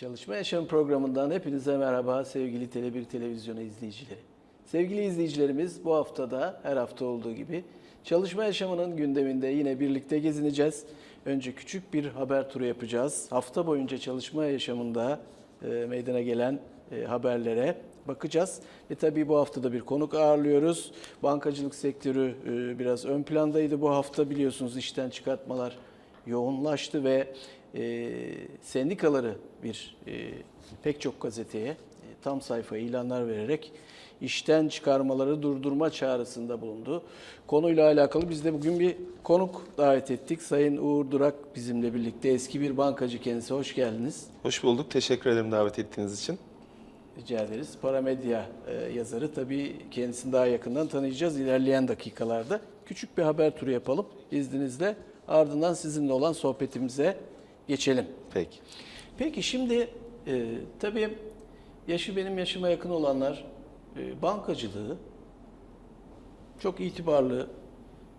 Çalışma Yaşam programından hepinize merhaba sevgili Tele1 televizyonu izleyicileri. Sevgili izleyicilerimiz bu haftada her hafta olduğu gibi çalışma yaşamının gündeminde yine birlikte gezineceğiz. Önce küçük bir haber turu yapacağız. Hafta boyunca çalışma yaşamında e, meydana gelen e, haberlere bakacağız. Ve tabii bu haftada bir konuk ağırlıyoruz. Bankacılık sektörü e, biraz ön plandaydı bu hafta biliyorsunuz işten çıkartmalar yoğunlaştı ve e, sendikaları bir e, pek çok gazeteye e, tam sayfa ilanlar vererek işten çıkarmaları durdurma çağrısında bulundu. Konuyla alakalı biz de bugün bir konuk davet ettik. Sayın Uğur Durak bizimle birlikte eski bir bankacı kendisi. Hoş geldiniz. Hoş bulduk. Teşekkür ederim davet ettiğiniz için. Rica ederiz. Paramedya e, yazarı. Tabii kendisini daha yakından tanıyacağız ilerleyen dakikalarda. Küçük bir haber turu yapalım izninizle. Ardından sizinle olan sohbetimize geçelim. Peki. Peki şimdi e, tabii yaşı benim yaşıma yakın olanlar e, bankacılığı çok itibarlı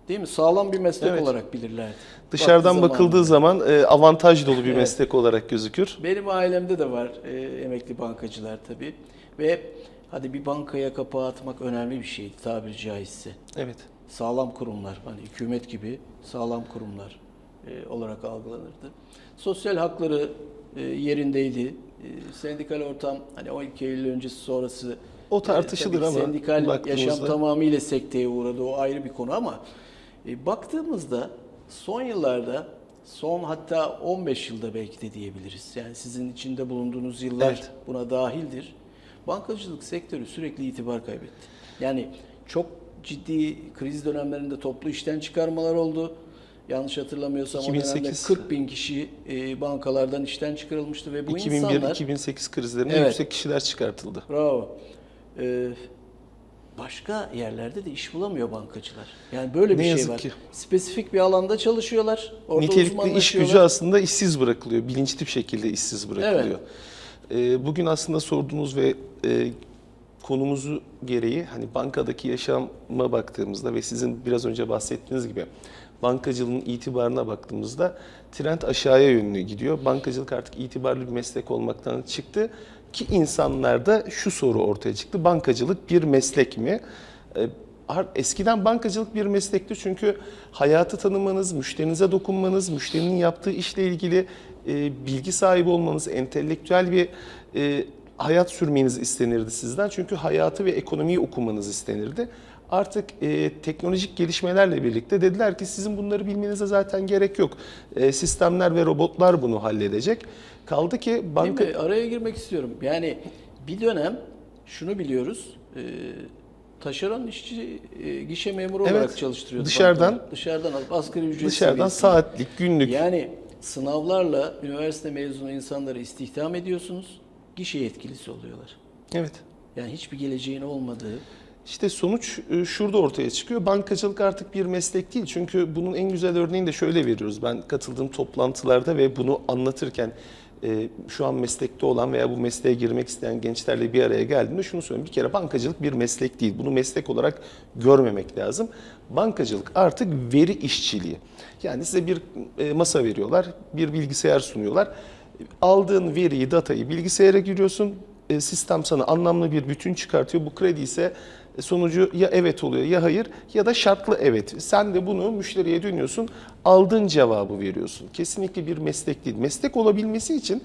değil mi? Sağlam bir meslek Evet. olarak bilirlerdi. Dışarıdan Vakti bakıldığı zamanında. zaman e, avantaj dolu bir Evet. meslek olarak gözükür. Benim ailemde de var e, emekli bankacılar tabii. Ve hadi bir bankaya kapağı atmak önemli bir şeydi tabiri caizse. Evet. Sağlam kurumlar, hani hükümet gibi sağlam kurumlar e, olarak algılanırdı. Sosyal hakları e, yerindeydi. E, sendikal ortam hani 12 Eylül öncesi sonrası O tartışılır ama Sendikal baktığımızda- yaşam tamamıyla sekteye uğradı. O ayrı bir konu ama e, baktığımızda son yıllarda son hatta 15 yılda belki de diyebiliriz. Yani sizin içinde bulunduğunuz yıllar Evet. buna dahildir. Bankacılık sektörü sürekli itibar kaybetti. Yani çok ciddi kriz dönemlerinde toplu işten çıkarmalar oldu. Yanlış hatırlamıyorsam o dönemde 2008. 40 bin kişi e, bankalardan işten çıkarılmıştı ve bu insanlar 2001-2008 krizlerinde Evet. yüksek kişiler çıkartıldı. Bravo. Ee, başka yerlerde de iş bulamıyor bankacılar. Yani böyle bir Ne şey yazık var. ki. Spesifik bir alanda çalışıyorlar. Orada Nitelikli iş gücü aslında işsiz bırakılıyor. Bilinçli bir şekilde işsiz bırakılıyor. E, bugün aslında sorduğunuz ve e, konumuzu gereği hani bankadaki yaşama baktığımızda ve sizin biraz önce bahsettiğiniz gibi bankacılığın itibarına baktığımızda trend aşağıya yönlü gidiyor. Bankacılık artık itibarlı bir meslek olmaktan çıktı ki insanlarda şu soru ortaya çıktı. Bankacılık bir meslek mi? E, Eskiden bankacılık bir meslekti çünkü hayatı tanımanız, müşterinize dokunmanız, müşterinin yaptığı işle ilgili e, bilgi sahibi olmanız, entelektüel bir e, hayat sürmeniz istenirdi sizden. Çünkü hayatı ve ekonomiyi okumanız istenirdi. Artık e, teknolojik gelişmelerle birlikte dediler ki sizin bunları bilmenize zaten gerek yok. E, sistemler ve robotlar bunu halledecek. Kaldı ki banka... Araya girmek istiyorum. Yani bir dönem şunu biliyoruz. E, taşeron işçi e, gişe memuru Evet, olarak çalıştırıyordu. dışarıdan- bankalar. Dışarıdan asgari ücret Dışarıdan seviyesinde. saatlik, günlük Yani sınavlarla üniversite mezunu insanları istihdam ediyorsunuz. Gişe yetkilisi oluyorlar. Evet. Yani hiçbir geleceğin olmadığı İşte sonuç e, şurada ortaya çıkıyor. Bankacılık artık bir meslek değil. Çünkü bunun en güzel örneğini de şöyle veriyoruz. Ben katıldığım toplantılarda ve bunu anlatırken e, şu an meslekte olan veya bu mesleğe girmek isteyen gençlerle bir araya geldiğimde şunu söylüyorum. Bir kere bankacılık bir meslek değil. Bunu meslek olarak görmemek lazım. Bankacılık artık veri işçiliği. Yani size bir e, masa veriyorlar, bir bilgisayar sunuyorlar. Aldığın veriyi, datayı bilgisayara giriyorsun. Sistem sana anlamlı bir bütün çıkartıyor. Bu kredi ise sonucu ya evet oluyor ya hayır ya da şartlı evet. Sen de bunu müşteriye dönüyorsun, aldığın cevabı veriyorsun. Kesinlikle bir meslek değil. Meslek olabilmesi için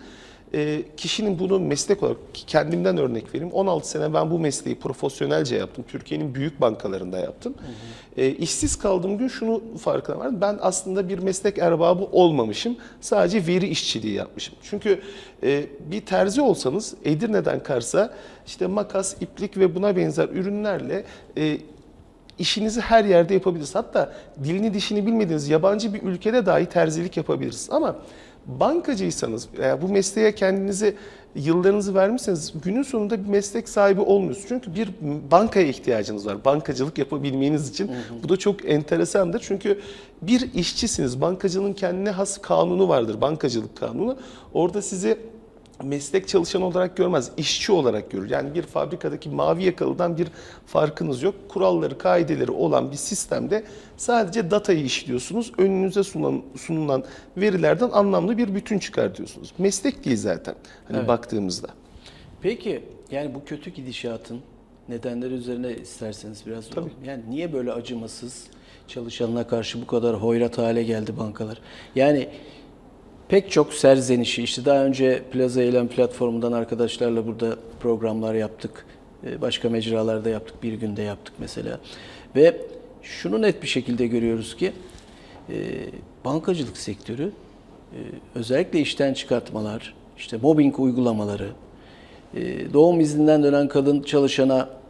e, kişinin bunu meslek olarak kendimden örnek vereyim. 16 sene ben bu mesleği profesyonelce yaptım. Türkiye'nin büyük bankalarında yaptım. E, işsiz kaldığım gün şunu farkına vardım. Ben aslında bir meslek erbabı olmamışım. Sadece veri işçiliği yapmışım. Çünkü e, bir terzi olsanız Edirne'den Kars'a işte makas, iplik ve buna benzer ürünlerle e, işinizi her yerde yapabilirsiniz. Hatta dilini dişini bilmediğiniz yabancı bir ülkede dahi terzilik yapabilirsiniz. Ama bankacıysanız veya bu mesleğe kendinizi yıllarınızı vermişseniz günün sonunda bir meslek sahibi olmuyorsunuz. Çünkü bir bankaya ihtiyacınız var. Bankacılık yapabilmeniz için. Bu da çok enteresandır. Çünkü bir işçisiniz. Bankacılığın kendine has kanunu vardır. Bankacılık kanunu. Orada sizi meslek çalışanı olarak görmez, işçi olarak görür. Yani bir fabrikadaki mavi yakalıdan bir farkınız yok. Kuralları, kaideleri olan bir sistemde sadece datayı işliyorsunuz. Önünüze sunulan, sunulan verilerden anlamlı bir bütün çıkartıyorsunuz. Meslek değil zaten hani Evet. baktığımızda. Peki yani bu kötü gidişatın nedenleri üzerine isterseniz biraz duralım. Yani niye böyle acımasız çalışanına karşı bu kadar hoyrat hale geldi bankalar? Yani pek çok serzenişi işte daha önce Plaza Eylem platformundan arkadaşlarla burada programlar yaptık. Ee, Başka mecralarda yaptık. Bir günde yaptık mesela. Ve şunu net bir şekilde görüyoruz ki e, bankacılık sektörü e, özellikle işten çıkartmalar, işte mobbing uygulamaları, e, doğum izninden dönen kadın çalışana e,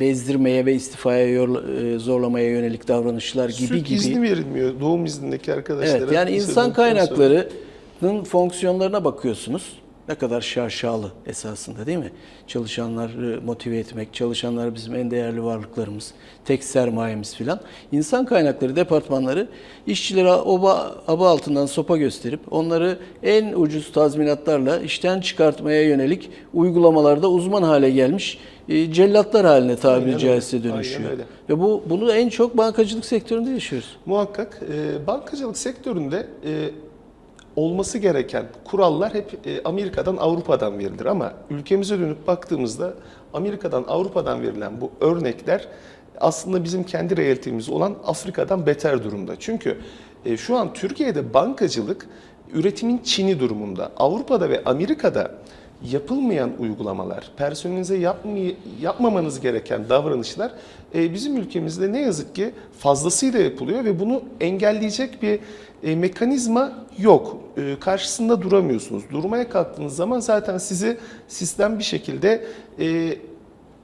bezdirmeye ve istifaya e, zorlamaya yönelik davranışlar gibi Süt gibi. izni verilmiyor doğum iznindeki arkadaşlara. Evet yani insan kaynaklarının fonksiyonlarına bakıyorsunuz. Ne kadar şaşalı esasında değil mi? Çalışanları motive etmek, çalışanlar bizim en değerli varlıklarımız, tek sermayemiz filan. İnsan kaynakları departmanları işçilere oba, aba altından sopa gösterip onları en ucuz tazminatlarla işten çıkartmaya yönelik uygulamalarda uzman hale gelmiş e, cellatlar haline tabiri Aynen öyle, caizse aynen dönüşüyor. öyle. Ve bu bunu en çok bankacılık sektöründe yaşıyoruz. Muhakkak e, bankacılık sektöründe e, olması gereken kurallar hep e, Amerika'dan Avrupa'dan verilir ama ülkemize dönüp baktığımızda Amerika'dan Avrupa'dan verilen bu örnekler aslında bizim kendi realitemiz olan Afrika'dan beter durumda. Çünkü e, şu an Türkiye'de bankacılık üretimin Çin'i durumunda. Avrupa'da ve Amerika'da yapılmayan uygulamalar, personelinize yapmay- yapmamanız gereken davranışlar e, bizim ülkemizde ne yazık ki fazlasıyla yapılıyor ve bunu engelleyecek bir e, mekanizma yok. E, karşısında duramıyorsunuz. Durmaya kalktığınız zaman zaten sizi sistem bir şekilde e,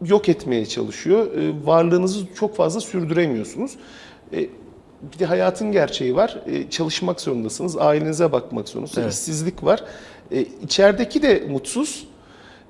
yok etmeye çalışıyor. E, varlığınızı çok fazla sürdüremiyorsunuz. E, bir de hayatın gerçeği var. E, çalışmak zorundasınız. Ailenize bakmak zorundasınız. Evet. İşsizlik var. E, içerideki de mutsuz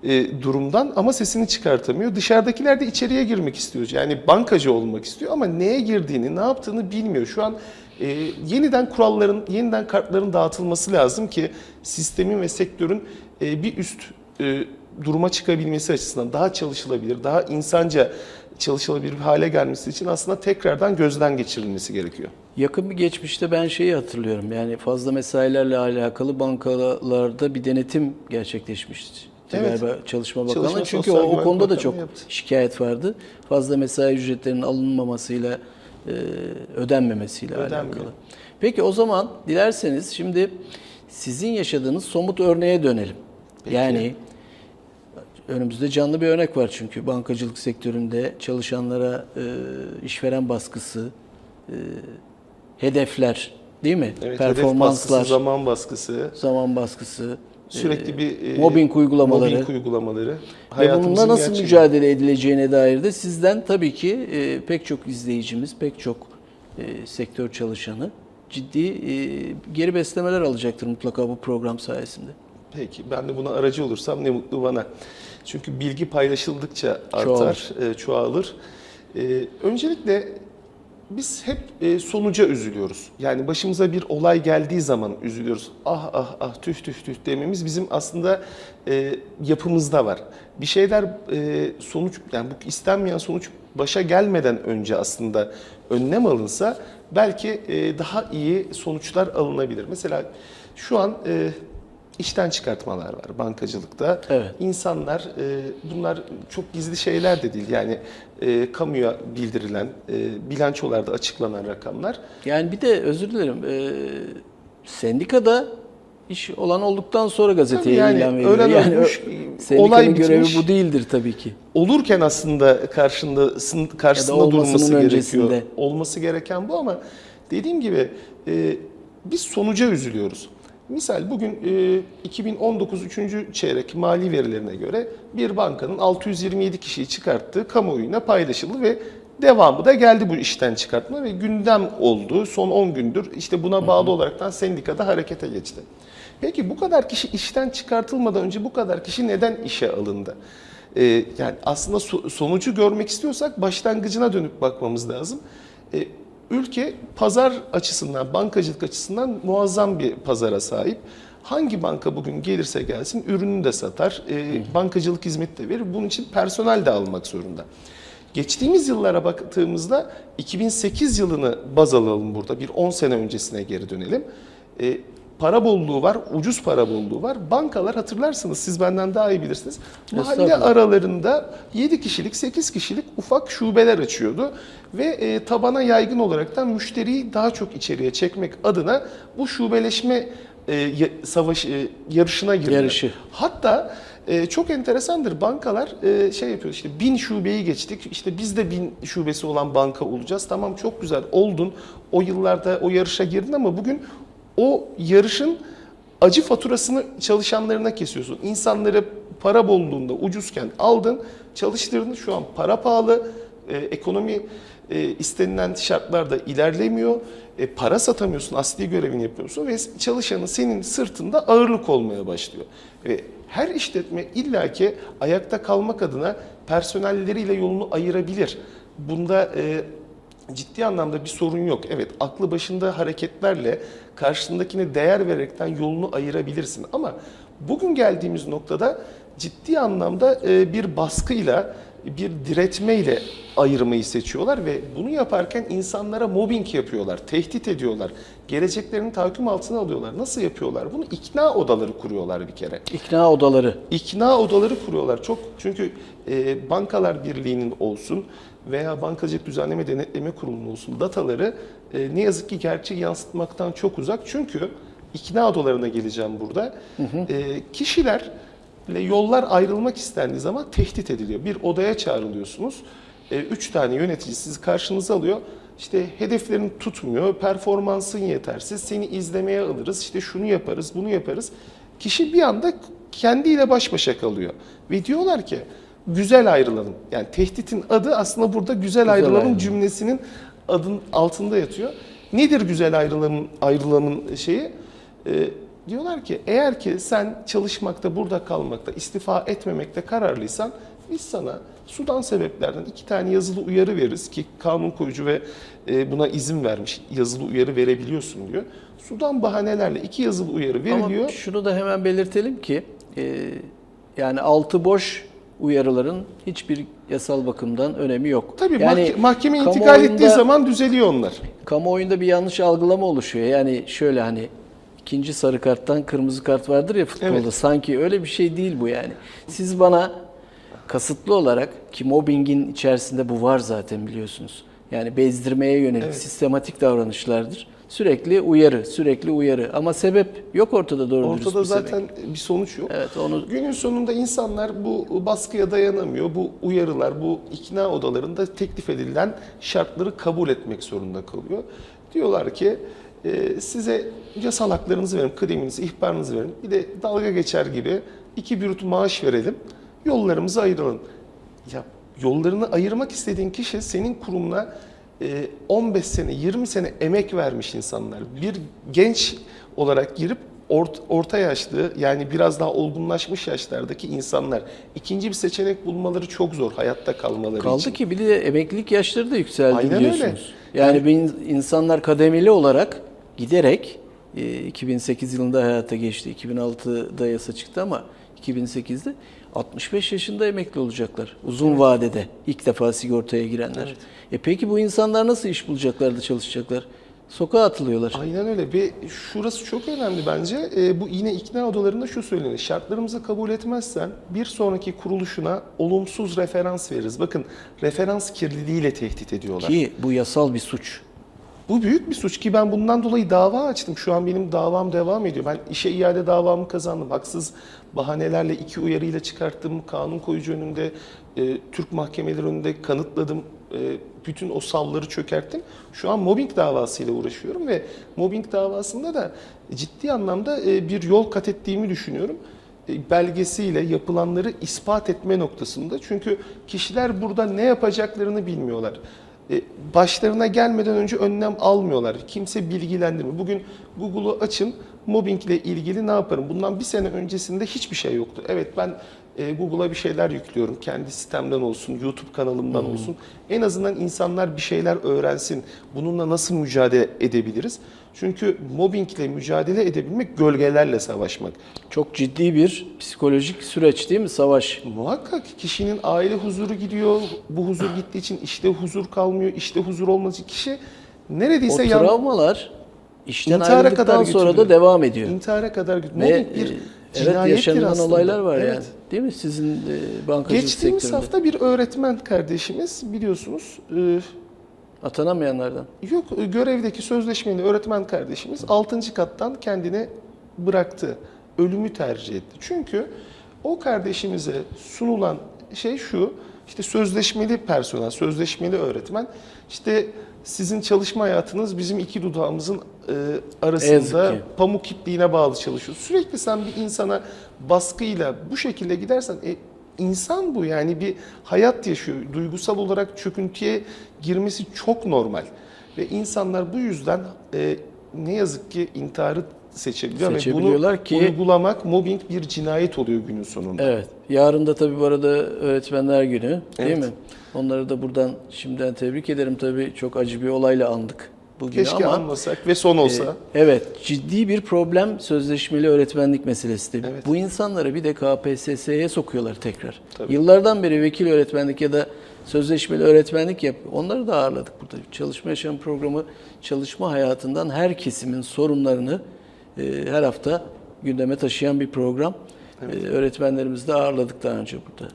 e, durumdan ama sesini çıkartamıyor. Dışarıdakiler de içeriye girmek istiyor. Yani bankacı olmak istiyor ama neye girdiğini, ne yaptığını bilmiyor. Şu an e, yeniden kuralların, yeniden kartların dağıtılması lazım ki sistemin ve sektörün e, bir üst e, duruma çıkabilmesi açısından daha çalışılabilir, daha insanca çalışılabilir bir hale gelmesi için aslında tekrardan gözden geçirilmesi gerekiyor. Yakın bir geçmişte ben şeyi hatırlıyorum. Yani fazla mesailerle alakalı bankalarda bir denetim gerçekleşmişti. Evet. Galiba Çalışma Bakanlığı. Çalışma Çünkü o, o konuda da çok yaptı. şikayet vardı. Fazla mesai ücretlerinin alınmamasıyla e, ödenmemesiyle Ödenmiyor. alakalı. Peki o zaman dilerseniz şimdi sizin yaşadığınız somut örneğe dönelim. Peki. Yani önümüzde canlı bir örnek var çünkü bankacılık sektöründe çalışanlara e, işveren baskısı, e, hedefler değil mi? Evet, Performanslar, baskısı, zaman baskısı, zaman baskısı, sürekli e, bir e, mobbing uygulamaları mobbing uygulamaları. ve bununla nasıl gerçeği. mücadele edileceğine dair de sizden tabii ki e, pek çok izleyicimiz, pek çok e, sektör çalışanı ciddi e, geri beslemeler alacaktır mutlaka bu program sayesinde. Peki ben de buna aracı olursam ne mutlu bana. Çünkü bilgi paylaşıldıkça artar, e, çoğalır. E, öncelikle biz hep e, sonuca üzülüyoruz. Yani başımıza bir olay geldiği zaman üzülüyoruz. Ah ah ah tüh tüh tüh dememiz bizim aslında e, yapımızda var. Bir şeyler e, sonuç yani bu istenmeyen sonuç başa gelmeden önce aslında önlem alınsa belki e, daha iyi sonuçlar alınabilir. Mesela şu an e, işten çıkartmalar var bankacılıkta. Evet. İnsanlar e, bunlar çok gizli şeyler de değil. Yani e, kamuya bildirilen, e, bilançolarda açıklanan rakamlar. Yani bir de özür dilerim, e, sendikada iş olan olduktan sonra gazeteye Tabii yani ilan veriyor. ölen yani olmuş, olay görevi bitmiş. bu değildir tabii ki. Olurken aslında karşında karşısında durması öncesinde. gerekiyor. Olması gereken bu ama dediğim gibi e, biz sonuca üzülüyoruz. Misal bugün e, 2019 3. çeyrek mali verilerine göre bir bankanın 627 kişiyi çıkarttığı kamuoyuna paylaşıldı ve devamı da geldi bu işten çıkartma ve gündem oldu. Son 10 gündür işte buna bağlı olaraktan sendikada harekete geçti. Peki bu kadar kişi işten çıkartılmadan önce bu kadar kişi neden işe alındı? Ee, yani aslında so- sonucu görmek istiyorsak başlangıcına dönüp bakmamız lazım. Ee, ülke pazar açısından, bankacılık açısından muazzam bir pazara sahip. Hangi banka bugün gelirse gelsin ürünü de satar, e, bankacılık hizmeti de verir. Bunun için personel de almak zorunda. Geçtiğimiz yıllara baktığımızda 2008 yılını baz alalım burada. Bir 10 sene öncesine geri dönelim. E, para bolluğu var, ucuz para bolluğu var. Bankalar hatırlarsınız siz benden daha iyi bilirsiniz. Mahalle aralarında 7 kişilik, 8 kişilik ufak şubeler açıyordu. Ve e, tabana yaygın olaraktan müşteriyi daha çok içeriye çekmek adına bu şubeleşme e, savaş e, yarışına girdiler. Yarışı. Hatta e, çok enteresandır bankalar e, şey yapıyor işte bin şubeyi geçtik işte biz de bin şubesi olan banka olacağız tamam çok güzel oldun o yıllarda o yarışa girdin ama bugün o yarışın acı faturasını çalışanlarına kesiyorsun. İnsanları para bolluğunda ucuzken aldın çalıştırdın şu an para pahalı e, ekonomi e, istenilen şartlarda ilerlemiyor. E, para satamıyorsun, asli görevini yapıyorsun ve çalışanın senin sırtında ağırlık olmaya başlıyor. Ve her işletme illaki ayakta kalmak adına personelleriyle yolunu ayırabilir. Bunda e, ciddi anlamda bir sorun yok. Evet aklı başında hareketlerle karşındakine değer vererekten yolunu ayırabilirsin. Ama bugün geldiğimiz noktada ciddi anlamda e, bir baskıyla, bir diretmeyle ayırmayı seçiyorlar ve bunu yaparken insanlara mobbing yapıyorlar, tehdit ediyorlar. Geleceklerini tahakküm altına alıyorlar. Nasıl yapıyorlar? Bunu ikna odaları kuruyorlar bir kere. İkna odaları. İkna odaları kuruyorlar. Çok çünkü e, bankalar birliğinin olsun veya bankacılık düzenleme denetleme kurumunun olsun dataları e, ne yazık ki gerçeği yansıtmaktan çok uzak. Çünkü ikna odalarına geleceğim burada. E, kişilerle yollar ayrılmak istendiği zaman tehdit ediliyor. Bir odaya çağrılıyorsunuz. E, üç tane yönetici sizi karşınıza alıyor. İşte hedeflerin tutmuyor, performansın yetersiz, seni izlemeye alırız, işte şunu yaparız, bunu yaparız. Kişi bir anda kendiyle baş başa kalıyor. Ve diyorlar ki güzel ayrılalım. Yani tehditin adı aslında burada güzel, ayrılalım ayrılalım. cümlesinin adın altında yatıyor. Nedir güzel ayrılalım ayrılalımın şeyi? Ee, diyorlar ki eğer ki sen çalışmakta, burada kalmakta, istifa etmemekte kararlıysan biz sana sudan sebeplerden iki tane yazılı uyarı veririz ki kanun koyucu ve e, buna izin vermiş yazılı uyarı verebiliyorsun diyor. Sudan bahanelerle iki yazılı uyarı veriliyor. Ama şunu da hemen belirtelim ki e, yani altı boş uyarıların hiçbir yasal bakımdan önemi yok. Tabii yani mahke- mahkeme intikal ettiği zaman düzeliyor onlar. kamuoyunda bir yanlış algılama oluşuyor. Yani şöyle hani ikinci sarı karttan kırmızı kart vardır ya futbolda. Evet. Sanki öyle bir şey değil bu yani. Siz bana kasıtlı olarak ki mobbingin içerisinde bu var zaten biliyorsunuz. Yani bezdirmeye yönelik Evet. sistematik davranışlardır. Sürekli uyarı, sürekli uyarı. Ama sebep yok ortada doğru dürüst Ortada bir sebep. zaten bir sonuç yok. Evet onu Günün sonunda insanlar bu baskıya dayanamıyor. Bu uyarılar, bu ikna odalarında teklif edilen şartları kabul etmek zorunda kalıyor. Diyorlar ki e, size yasal haklarınızı verin, kıdeminizi, ihbarınızı verin. Bir de dalga geçer gibi iki bürüt maaş verelim, yollarımızı ayıralım. Ya yollarını ayırmak istediğin kişi senin kurumuna e, 15 sene, 20 sene emek vermiş insanlar. Bir genç olarak girip ort- orta yaşlı yani biraz daha olgunlaşmış yaşlardaki insanlar ikinci bir seçenek bulmaları çok zor hayatta kalmaları kaldı için. ki bir de emeklilik yaşları da yükseldi Aynen öyle. biliyorsunuz. Yani in- insanlar kademeli olarak giderek e, 2008 yılında hayata geçti. 2006'da yasa çıktı ama 2008'de 65 yaşında emekli olacaklar. Uzun vadede ilk defa sigortaya girenler. E peki bu insanlar nasıl iş bulacaklar da çalışacaklar? Sokağa atılıyorlar. Aynen öyle ve şurası çok önemli bence. E, bu yine ikna odalarında şu söyleniyor. Şartlarımızı kabul etmezsen bir sonraki kuruluşuna olumsuz referans veririz. Bakın referans kirliliğiyle tehdit ediyorlar. Ki bu yasal bir suç. Bu büyük bir suç ki ben bundan dolayı dava açtım. Şu an benim davam devam ediyor. Ben işe iade davamı kazandım. Haksız bahanelerle iki uyarıyla çıkarttım. Kanun koyucu önünde, e, Türk mahkemeleri önünde kanıtladım. E, bütün o savları çökerttim. Şu an mobbing davasıyla uğraşıyorum ve mobbing davasında da ciddi anlamda e, bir yol kat ettiğimi düşünüyorum e, belgesiyle yapılanları ispat etme noktasında. Çünkü kişiler burada ne yapacaklarını bilmiyorlar. E, Başlarına gelmeden önce önlem almıyorlar. Kimse bilgilendirmiyor. Bugün Google'u açın, mobbingle ilgili ne yaparım? Bundan bir sene öncesinde hiçbir şey yoktu. Evet ben e, Google'a bir şeyler yüklüyorum. Kendi sistemden olsun, YouTube kanalımdan olsun. En azından insanlar bir şeyler öğrensin. Bununla nasıl mücadele edebiliriz? Çünkü mobbingle mücadele edebilmek gölgelerle savaşmak. Çok ciddi bir psikolojik süreç değil mi savaş? Muhakkak kişinin aile huzuru gidiyor. Bu huzur gittiği için işte huzur kalmıyor. İşte huzur olmadığı için kişi O neredeyse yan- travmalar işten ayrıldıktan kadar sonra da götürüyor. devam ediyor. intihara kadar. Ve Mobbing bir e, evet aslında. olaylar var Evet. yani. Değil mi sizin e, bankacılık Geçtiğimiz sektöründe? hafta bir öğretmen kardeşimiz biliyorsunuz e, Atanamayanlardan. yok e, görevdeki sözleşmeli öğretmen kardeşimiz 6. kattan kendini bıraktı. Ölümü tercih etti. Çünkü o kardeşimize sunulan şey şu. işte sözleşmeli personel, sözleşmeli öğretmen işte sizin çalışma hayatınız bizim iki dudağımızın e, arasında pamuk ipliğine bağlı çalışıyor. Sürekli sen bir insana baskıyla bu şekilde gidersen e, insan bu yani bir hayat yaşıyor. Duygusal olarak çöküntüye girmesi çok normal. Ve insanlar bu yüzden e, ne yazık ki intiharı seçebiliyor. Ve bunu Seçebiliyorlar ki- uygulamak, mobbing bir cinayet oluyor günün sonunda. Evet. Yarın da tabii bu arada öğretmenler günü değil Evet. mi? Onları da buradan şimdiden tebrik ederim. Tabii çok acı bir olayla andık bugünü Keşke ama anmasak ve son olsa. e, evet ciddi bir problem sözleşmeli öğretmenlik meselesi de. Evet. Bu insanları bir de KPSS'ye sokuyorlar tekrar. Tabii. Yıllardan beri vekil öğretmenlik ya da sözleşmeli öğretmenlik yap. Onları da ağırladık burada. Çalışma Yaşam Programı çalışma hayatından her kesimin sorunlarını e, her hafta gündeme taşıyan bir program. E, öğretmenlerimizi de ağırladık daha önce burada.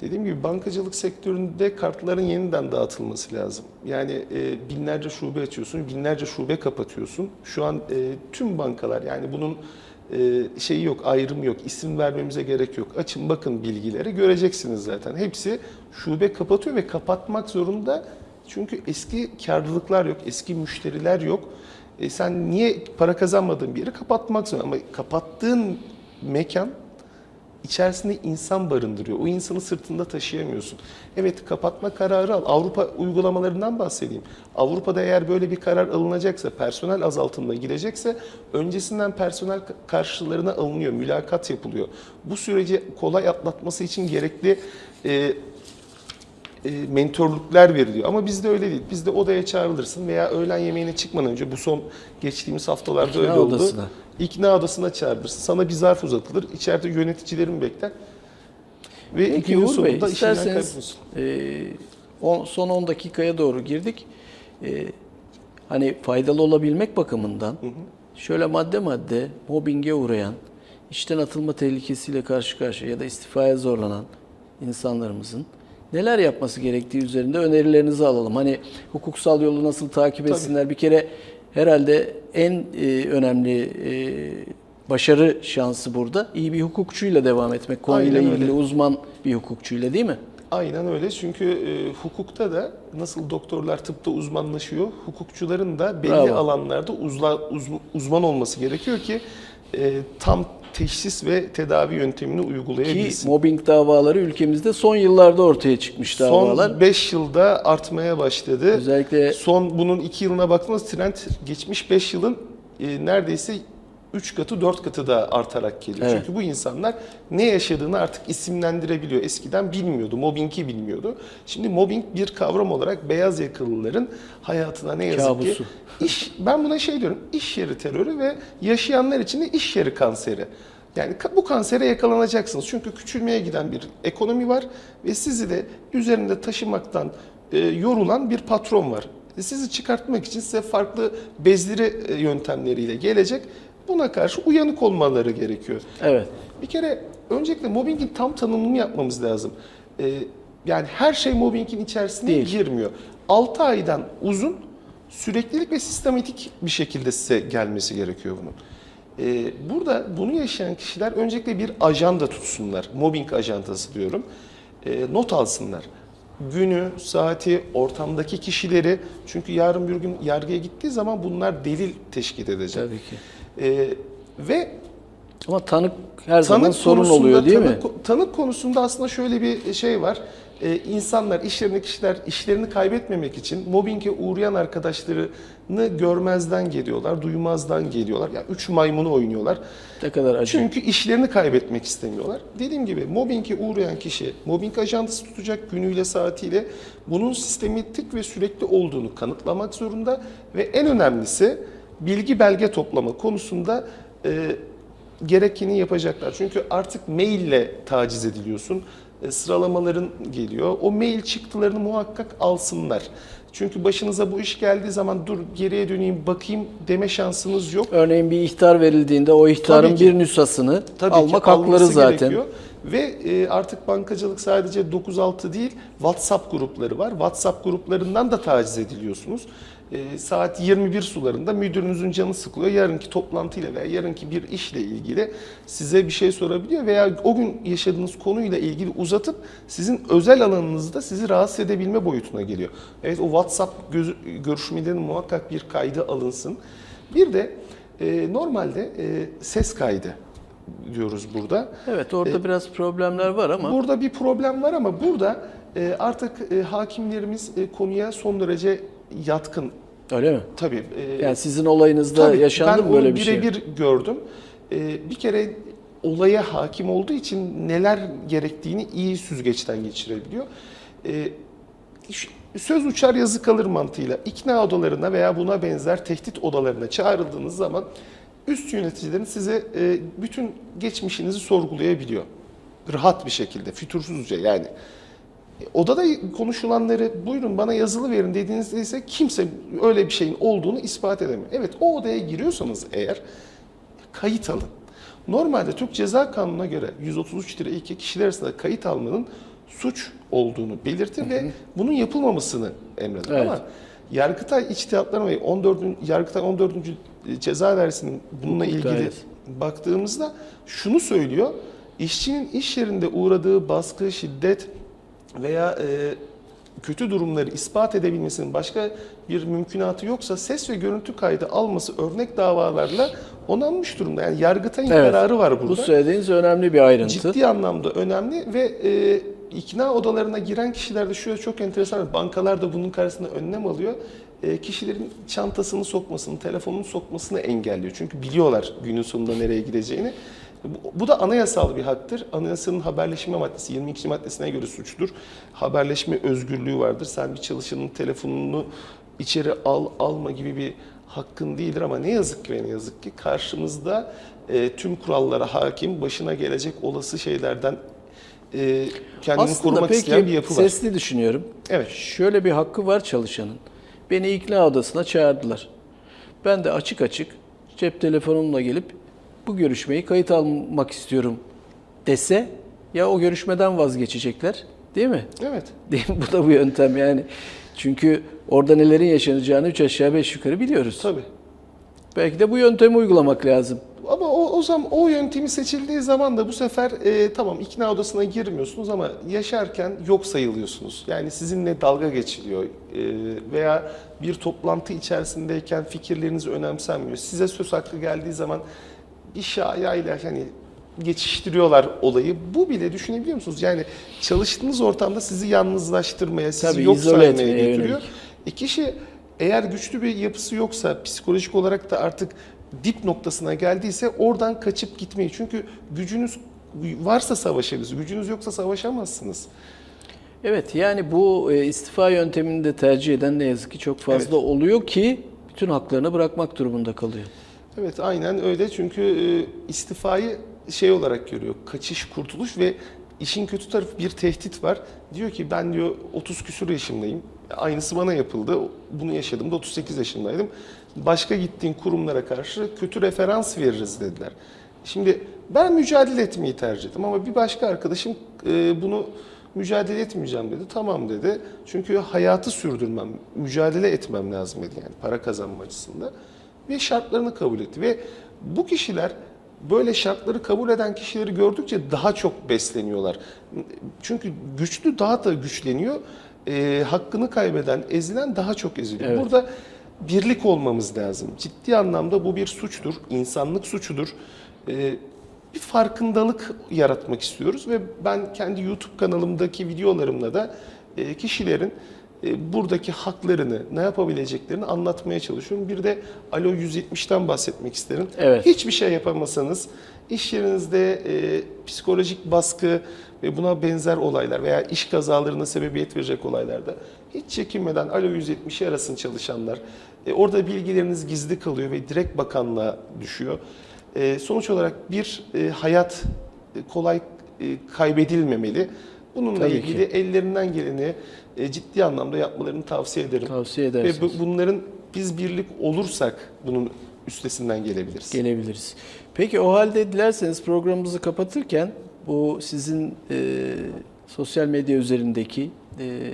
Dediğim gibi bankacılık sektöründe kartların yeniden dağıtılması lazım. Yani e, binlerce şube açıyorsun, binlerce şube kapatıyorsun. Şu an e, tüm bankalar yani bunun e, şeyi yok, ayrımı yok, isim vermemize gerek yok. Açın bakın bilgileri göreceksiniz zaten. Hepsi şube kapatıyor ve kapatmak zorunda. Çünkü eski karlılıklar yok, eski müşteriler yok. E, sen niye para kazanmadığın bir yeri kapatmak zorunda ama kapattığın mekan içerisinde insan barındırıyor. O insanı sırtında taşıyamıyorsun. Evet kapatma kararı al. Avrupa uygulamalarından bahsedeyim. Avrupa'da eğer böyle bir karar alınacaksa, personel azaltımına girecekse öncesinden personel ka- karşılarına alınıyor, mülakat yapılıyor. Bu süreci kolay atlatması için gerekli e, mentorluklar veriliyor. Ama bizde öyle değil. Bizde odaya çağrılırsın veya öğlen yemeğine çıkmadan önce bu son geçtiğimiz haftalarda İkna öyle oldu. odasına. İkna odasına çağrılırsın. Sana bir zarf uzatılır. İçeride yöneticilerin bekler. Ve Peki günün Uğur Bey, sonunda işinden isterseniz kaybolursun. e, on- son 10 dakikaya doğru girdik. E, hani faydalı olabilmek bakımından şöyle madde madde mobbinge uğrayan, işten atılma tehlikesiyle karşı karşıya ya da istifaya zorlanan insanlarımızın neler yapması gerektiği üzerinde önerilerinizi alalım. Hani hukuksal yolu nasıl takip etsinler? Bir kere herhalde en e, önemli e, başarı şansı burada iyi bir hukukçuyla devam etmek. Konuyla Aynen ilgili öyle. uzman bir hukukçuyla değil mi? Aynen öyle. Çünkü e, hukukta da nasıl doktorlar tıpta uzmanlaşıyor, hukukçuların da belli Bravo. alanlarda uzla, uz- uzman olması gerekiyor ki e, tam teşhis ve tedavi yöntemini Ki uygulayabilsin. mobbing davaları ülkemizde son yıllarda ortaya çıkmış davalar. Son 5 yılda artmaya başladı. Özellikle Son bunun 2 yılına baktığımız trend geçmiş 5 yılın e, neredeyse 3 katı 4 katı da artarak geliyor. Evet. Çünkü bu insanlar ne yaşadığını artık isimlendirebiliyor. Eskiden bilmiyordu, mobbingi bilmiyordu. Şimdi mobbing bir kavram olarak beyaz yakalılıların hayatına ne yazık Kabusu. ki iş ben buna şey diyorum iş yeri terörü ve yaşayanlar için de iş yeri kanseri. Yani bu kansere yakalanacaksınız. Çünkü küçülmeye giden bir ekonomi var ve sizi de üzerinde taşımaktan e, yorulan bir patron var. E, Sizi çıkartmak için size farklı bezdiri e, yöntemleriyle gelecek. Buna karşı uyanık olmaları gerekiyor. evet. Bir kere öncelikle mobbingin tam tanımını yapmamız lazım. Ee, yani her şey mobbingin içerisine Değil. girmiyor. 6 aydan uzun süreklilik ve sistematik bir şekilde size gelmesi gerekiyor bunun. Ee, burada bunu yaşayan kişiler öncelikle bir ajanda tutsunlar. Mobbing ajandası diyorum. Ee, not alsınlar. Günü, saati, ortamdaki kişileri çünkü yarın bir gün yargıya gittiği zaman bunlar delil teşkil edecek. Tabii ki. Ee, ve Ama tanık her zaman Tanık sorun konusunda- oluyor değil mi? tanık, Tanık konusunda aslında şöyle bir şey var. Ee, insanlar, işlerindeki kişiler işlerini kaybetmemek için mobbinge uğrayan arkadaşlarını görmezden geliyorlar, duymazdan geliyorlar. Yani üç maymunu oynuyorlar. Ne kadar acı. Çünkü işlerini kaybetmek istemiyorlar. Dediğim gibi mobbinge uğrayan kişi mobbing ajandası tutacak günüyle saatiyle bunun sistematik ve sürekli olduğunu kanıtlamak zorunda ve en önemlisi bilgi belge toplama konusunda e, gerekeni yapacaklar. Çünkü artık maille taciz ediliyorsun. E, sıralamaların geliyor. O mail çıktılarını muhakkak alsınlar. Çünkü başınıza bu iş geldiği zaman dur geriye döneyim bakayım deme şansınız yok. Örneğin bir ihtar verildiğinde o ihtarın ki. bir nüshasını Tabii almak ki hakları zaten. gerekiyor. Ve e, artık bankacılık sadece 9-6 değil WhatsApp grupları var. WhatsApp gruplarından da taciz ediliyorsunuz. E, saat 21 sularında müdürünüzün canı sıkılıyor. Yarınki toplantıyla veya yarınki bir işle ilgili size bir şey sorabiliyor veya o gün yaşadığınız konuyla ilgili uzatıp sizin özel alanınızda sizi rahatsız edebilme boyutuna geliyor. Evet o WhatsApp görüşmelerinin muhakkak bir kaydı alınsın. Bir de e, normalde e, ses kaydı diyoruz burada. Evet orada biraz problemler var ama Burada bir problem var ama burada e, artık e, hakimlerimiz e, konuya son derece yatkın. öyle mi? Tabii. e, Yani sizin olayınızda tabii yaşandı ben mı böyle onu bir şey? birebir gördüm. E, bir kere olaya hakim olduğu için neler gerektiğini iyi süzgeçten geçirebiliyor. E, söz uçar yazı kalır mantığıyla ikna odalarına veya buna benzer tehdit odalarına çağrıldığınız zaman üst yöneticilerin size e, bütün geçmişinizi sorgulayabiliyor. Rahat bir şekilde, fütursuzca yani. Odada konuşulanları buyurun bana yazılı verin dediğinizde ise kimse öyle bir şeyin olduğunu ispat edemiyor. Evet o odaya giriyorsanız eğer kayıt alın. Normalde Türk Ceza Kanunu'na göre 133-2 kişiler arasında kayıt almanın suç olduğunu belirtir ve bunun yapılmamasını emreder. Evet. Ama Yargıtay içtihatlarına ve 14. Yargıtay 14. Ceza Dairesi'nin bununla Hukuk ilgili dairesi. baktığımızda şunu söylüyor. İşçinin iş yerinde uğradığı baskı, şiddet veya e, kötü durumları ispat edebilmesinin başka bir mümkünatı yoksa ses ve görüntü kaydı alması örnek davalarla onanmış durumda. Yani Yargıtay'ın Evet. kararı var burada. Bu söylediğiniz önemli bir ayrıntı. Ciddi anlamda önemli ve e, ikna odalarına giren kişilerde şöyle çok enteresan, bankalar da bunun karşısında önlem alıyor. E, kişilerin çantasını sokmasını, telefonunu sokmasını engelliyor. Çünkü biliyorlar günün sonunda nereye gideceğini. Bu, bu da anayasal bir haktır. Anayasanın haberleşme maddesi 22. maddesine göre suçtur. Haberleşme özgürlüğü vardır. Sen bir çalışanın telefonunu içeri al alma gibi bir hakkın değildir ama ne yazık ki ve ne yazık ki karşımızda e, tüm kurallara hakim, başına gelecek olası şeylerden e, kendini Aslında korumak peki isteyen bir yapı var. sesli düşünüyorum. Evet. Şöyle bir hakkı var çalışanın. Beni ikna odasına çağırdılar. Ben de açık açık cep telefonumla gelip bu görüşmeyi kayıt almak istiyorum dese ya o görüşmeden vazgeçecekler değil mi? Evet. Değil mi? Bu da bu yöntem yani. Çünkü orada nelerin yaşanacağını üç aşağı beş yukarı biliyoruz. Tabii. Belki de bu yöntemi uygulamak lazım. Ama o, o zaman o yöntemi seçildiği zaman da bu sefer e, tamam ikna odasına girmiyorsunuz ama yaşarken yok sayılıyorsunuz. Yani sizinle dalga geçiliyor e, veya bir toplantı içerisindeyken fikirleriniz önemsenmiyor. Size söz hakkı geldiği zaman bir şayayla hani geçiştiriyorlar olayı. Bu bile düşünebiliyor musunuz? Yani çalıştığınız ortamda sizi yalnızlaştırmaya, sizi Tabii, yok izole saymaya yönelik. E kişi eğer güçlü bir yapısı yoksa, psikolojik olarak da artık dip noktasına geldiyse oradan kaçıp gitmeyi. Çünkü gücünüz varsa savaşırız, gücünüz yoksa savaşamazsınız. Evet yani bu e, istifa yöntemini de tercih eden ne yazık ki çok fazla oluyor ki bütün haklarını bırakmak durumunda kalıyor. Evet aynen öyle çünkü e, istifayı şey olarak görüyor, kaçış, kurtuluş ve işin kötü tarafı bir tehdit var. Diyor ki ben diyor 30 küsur yaşındayım, aynısı bana yapıldı, bunu yaşadığımda 38 yaşındaydım. Başka gittiğin kurumlara karşı kötü referans veririz dediler. Şimdi ben mücadele etmeyi tercih ettim ama bir başka arkadaşım e, bunu mücadele etmeyeceğim dedi. Tamam dedi. Çünkü hayatı sürdürmem, mücadele etmem lazım dedi yani para kazanma açısından. Ve şartlarını kabul etti. Ve bu kişiler böyle şartları kabul eden kişileri gördükçe daha çok besleniyorlar. Çünkü güçlü daha da güçleniyor. E, hakkını kaybeden, ezilen daha çok eziliyor. Evet. Burada birlik olmamız lazım. Ciddi anlamda bu bir suçtur, insanlık suçudur. E, bir farkındalık yaratmak istiyoruz ve ben kendi YouTube kanalımdaki videolarımla da e, kişilerin buradaki haklarını, ne yapabileceklerini anlatmaya çalışıyorum. Bir de Alo 170'ten bahsetmek isterim. Evet. Hiçbir şey yapamasanız İş yerinizde e, psikolojik baskı ve buna benzer olaylar veya iş kazalarına sebebiyet verecek olaylarda hiç çekinmeden Alo 170'i arasın çalışanlar. E, orada bilgileriniz gizli kalıyor ve direkt bakanlığa düşüyor. E, sonuç olarak bir e, hayat e, kolay e, kaybedilmemeli. Bununla Tabii ilgili ki. ellerinden geleni e, ciddi anlamda yapmalarını tavsiye ederim. Tavsiye Ve edersiniz. bu- bunların biz birlik olursak bunun üstesinden gelebiliriz. gelebiliriz. Peki o halde dilerseniz programımızı kapatırken bu sizin e, sosyal medya üzerindeki e,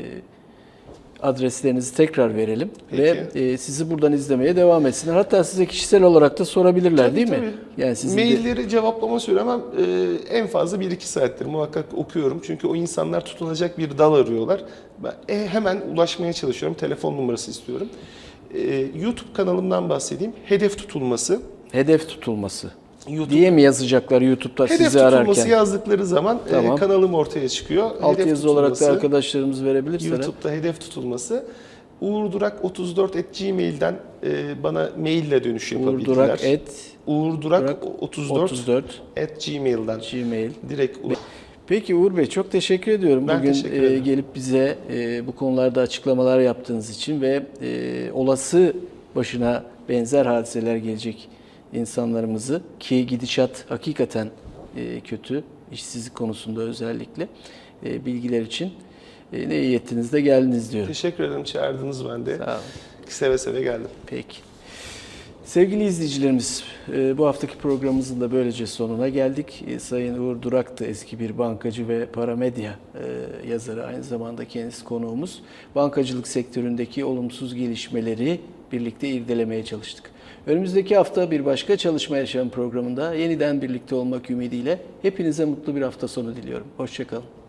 adreslerinizi tekrar verelim Peki. ve e, sizi buradan izlemeye devam etsinler. Hatta size kişisel olarak da sorabilirler Tabii, değil mi? tabii. Yani sizin de- Mailleri cevaplama süremem e, en fazla 1-2 saattir muhakkak okuyorum. Çünkü o insanlar tutunacak bir dal arıyorlar. Ben e, hemen ulaşmaya çalışıyorum. Telefon numarası istiyorum. E, YouTube kanalımdan bahsedeyim. Hedef tutulması. hedef tutulması YouTube diye mi yazacaklar YouTube'da Hedef sizi tutulması ararken? yazdıkları zaman e, Tamam. kanalım ortaya çıkıyor. Alt Hedef yazı olarak da tutulması. arkadaşlarımız verebilirler. YouTube'da hedef tutulması. Uğur Durak 34 at Gmail'den e, bana maille dönüş yapabilirler. Uğurdurak et Uğur Durak, Durak 34, 34 at Gmail'den Gmail. direkt Peki Uğur Bey çok teşekkür ediyorum. Ben Bugün teşekkür e, ederim. gelip bize e, bu konularda açıklamalar yaptığınız için ve e, olası başına benzer hadiseler gelecek insanlarımızı ki gidişat hakikaten e, kötü, işsizlik konusunda özellikle e, bilgiler için e, ne iyi ettiniz de geldiniz diyorum. Teşekkür ederim çağırdınız ben de. Sağ olun. Seve seve geldim. Peki. Sevgili izleyicilerimiz, bu haftaki programımızın da böylece sonuna geldik. Sayın Uğur Durak da eski bir bankacı ve paramedya yazarı, aynı zamanda kendisi konuğumuz. Bankacılık sektöründeki olumsuz gelişmeleri birlikte irdelemeye çalıştık. Önümüzdeki hafta bir başka Çalışma Yaşam programında yeniden birlikte olmak ümidiyle hepinize mutlu bir hafta sonu diliyorum. Hoşçakalın.